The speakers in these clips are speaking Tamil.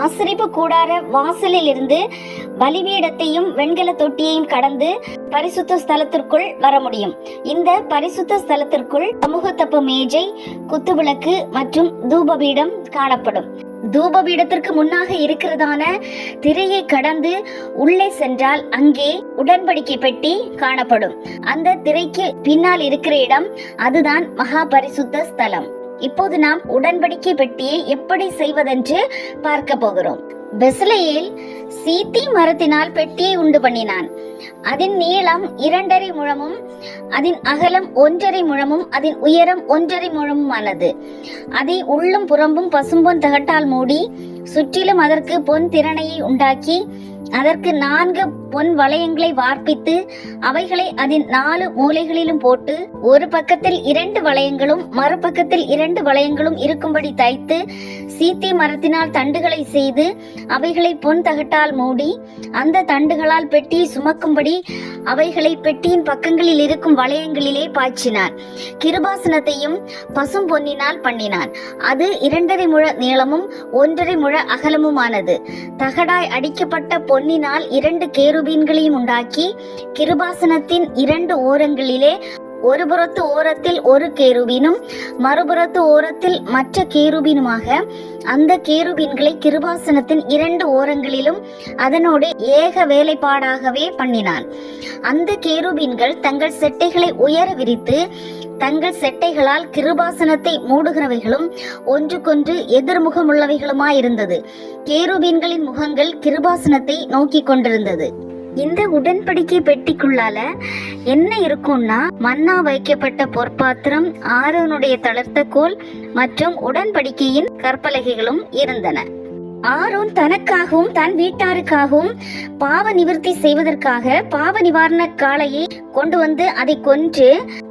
ஆசிரிப்பு கூடார வாசலில் இருந்து பலிபீடத்தையும் வெண்கல தொட்டியையும் கடந்து பரிசுத்த ஸ்தலத்திற்குள் வர முடியும். இந்த பரிசுத்த ஸ்தலத்திற்குள் சமூகத்தப்பு மேஜை குத்துவிளக்கு மற்றும் தூபபீடம் காணப்படும். தூபபீடத்திற்கு முன்னாக இருக்கிறதான திரையை கடந்து உள்ளே சென்றால் அங்கே உடன்படிக்கை பெட்டி காணப்படும். அந்த திரைக்கு பின்னால் இருக்கிற இடம் அதுதான் மகா பரிசுத்த ஸ்தலம். இப்போது நாம் உடன்படிக்கை பெட்டியை எப்படி செய்வதென்று பார்க்க போகிறோம். பெசலையில் சீத்தி மரத்தினால் பெட்டியை உண்டு பண்ணினான். அதன் நீளம் இரண்டரை முழமும் அதன் அகலம் ஒன்றரை முழமும் அதன் உயரம் ஒன்றரை முழமுமானது. அதை உள்ளும் புறம்பும் பசும்பொன் தகட்டால் மூடி சுற்றிலும் அதற்கு பொன் திறனையை உண்டாக்கி அதற்கு நான்கு பொன் வளையங்களை வார்ப்பித்து அவைகளை அதன் நாலு மூலைகளிலும் போட்டு ஒரு பக்கத்தில் இரண்டு வளையங்களும் மறுபக்கத்தில் இரண்டு வளையங்களும் இருக்கும்படி தைத்து சீத்தி மரத்தினால் தண்டுகளை செய்து அவைகளை பொன் தகட்டால் மூடி அந்த தண்டுகளால் பெட்டியை சுமக்கும்படி அவைகளை பெட்டியின் பக்கங்களில் இருக்கும் வளையங்களிலே பாய்ச்சினார். கிருபாசனத்தையும் பசும் பொன்னினால் பண்ணினான் அது இரண்டரை முழ நீளமும் ஒன்றரை முழ அகலமுமானது. தகடாய் அடிக்கப்பட்ட பொன்னினால் இரண்டு கேருபீன்களையும் உண்டாக்கி கிருபாசனத்தின் இரண்டு ஓரங்களிலே ஒரு புறத்து ஓரத்தில் ஒரு கேருபீனும் மறுபுறத்து ஓரத்தில் மற்ற கேருபீனுமாக. அந்த கேருபீன்களை கிருபாசனத்தின் இரண்டு ஓரங்களிலும் அதனோடு ஏக வேலைப்பாடாகவே பண்ணினான். அந்த கேருபீன்கள் தங்கள் செட்டைகளை உயர விரித்து தங்கள் செட்டைகளால் கிருபாசனத்தை மூடுகிறவைகளும் ஒன்றுக்கொன்று எதிர்முகமுள்ளவைகளுமாயிருந்தது. கேருபீன்களின் முகங்கள் கிருபாசனத்தை நோக்கி கொண்டிருந்தது. இந்த உடன்படிக்கை பெட்டிக்குள்ளால என்ன இருக்கும்னா மன்னா வைக்கப்பட்ட பொற்பாத்திரம் ஆரோனுடைய தளர்த்த கோல் மற்றும் உடன்படிக்கையின் கற்பலகைகளும் இருந்தன. ஆரோன் தனக்காகவும் தன் வீட்டாருக்காகவும் பாவ நிவர்த்தி செய்வதற்காக பாவ நிவாரண காளையை கொண்டு வந்து அதை கொன்று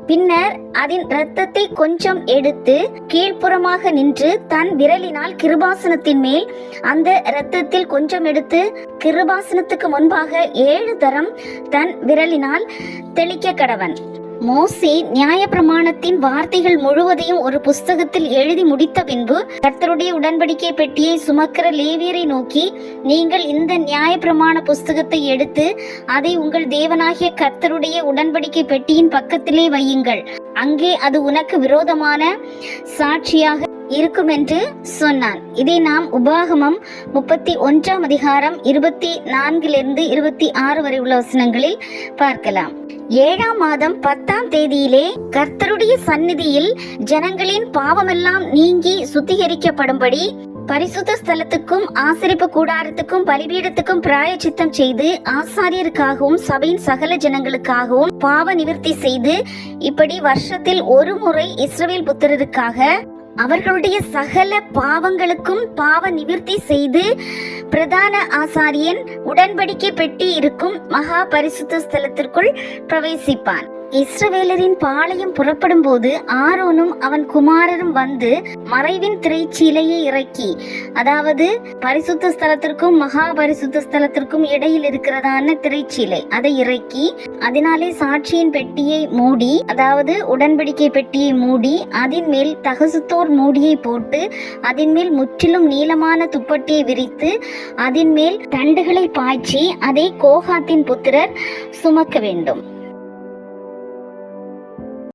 பின்னர் அதன் இரத்தத்தை கொஞ்சம் எடுத்து கீழ்ப்புறமாக நின்று தன் விரலினால் கிருபாசனத்தின் மேல் அந்த இரத்தத்தில் கொஞ்சம் எடுத்து கிருபாசனத்துக்கு முன்பாக ஏழு தரம் தன் விரலினால் தெளிக்க கடவன் மோசே நியாயப்பிரமாணத்தின் வார்த்தைகள் முழுவதையும் ஒரு புஸ்தகத்தில் எழுதி முடித்த பின்பு கர்த்தருடைய உடன்படிக்கை பெட்டியை சுமக்கிற லேவியரை நோக்கி நீங்கள் இந்த நியாயப்பிரமாண புஸ்தகத்தை எடுத்து அதை உங்கள் தேவனாகிய கர்த்தருடைய உடன்படிக்கை பெட்டியின் பக்கத்திலே வையுங்கள். அங்கே அது உனக்கு விரோதமான சாட்சியாக இருக்கும் என்று சொன்னான். இதை நாம் உபாகமம் முப்பத்தி ஒன்றாம் அதிகாரம் இருபத்தி நான்கிலிருந்து இருபத்தி ஆறு வரை உள்ள வசனங்களில் பார்க்கலாம். ஏழாம் மாதம் பத்தாம் தேதியிலே கர்த்தருடைய சந்நிதியில் ஜனங்களின் பாவமெல்லாம் நீங்கி சுத்திகரிக்கப்படும்படி பரிசுத்த ஸ்தலத்துக்கும் ஆசரிப்பு கூடாரத்துக்கும் பலிபீடத்துக்கும் பிராயச்சித்தம் செய்து ஆசாரியருக்காகவும் சபையின் சகல ஜனங்களுக்காகவும் பாவ நிவர்த்தி செய்து இப்படி வருஷத்தில் ஒரு முறை இஸ்ரவேல் புத்திரருக்காக அவர்களுடைய சகல பாவங்களுக்கும் பாவ நிவிர்த்தி செய்து பிரதான ஆசாரியன் உடன்படிக்கை பெட்டி இருக்கும் மகா பரிசுத்த ஸ்தலத்திற்குள் பிரவேசிப்பான். இஸ்ரவேலரின் பாளையம் புறப்படும் போது ஆரோனும் அவன் குமாரரும் வந்து மறைவின் திரைச்சீலையை இறக்கி அதாவது பரிசுத்த ஸ்தலத்திற்கும் மகா பரிசுத்த ஸ்தலத்திற்கும் இடையில் இருக்கிறதான திரைச்சீலை அதை இறக்கி அதனாலே சாட்சியின் பெட்டியை மூடி அதாவது உடன்படிக்கை பெட்டியை மூடி அதன் மேல் தகசுத்தோர் மூடியை போட்டு அதன் மேல் முற்றிலும் நீளமான துப்பட்டியை விரித்து அதன் மேல் தண்டுகளை பாய்ச்சி அதை கோகாத்தின் புத்திரர் சுமக்க வேண்டும்.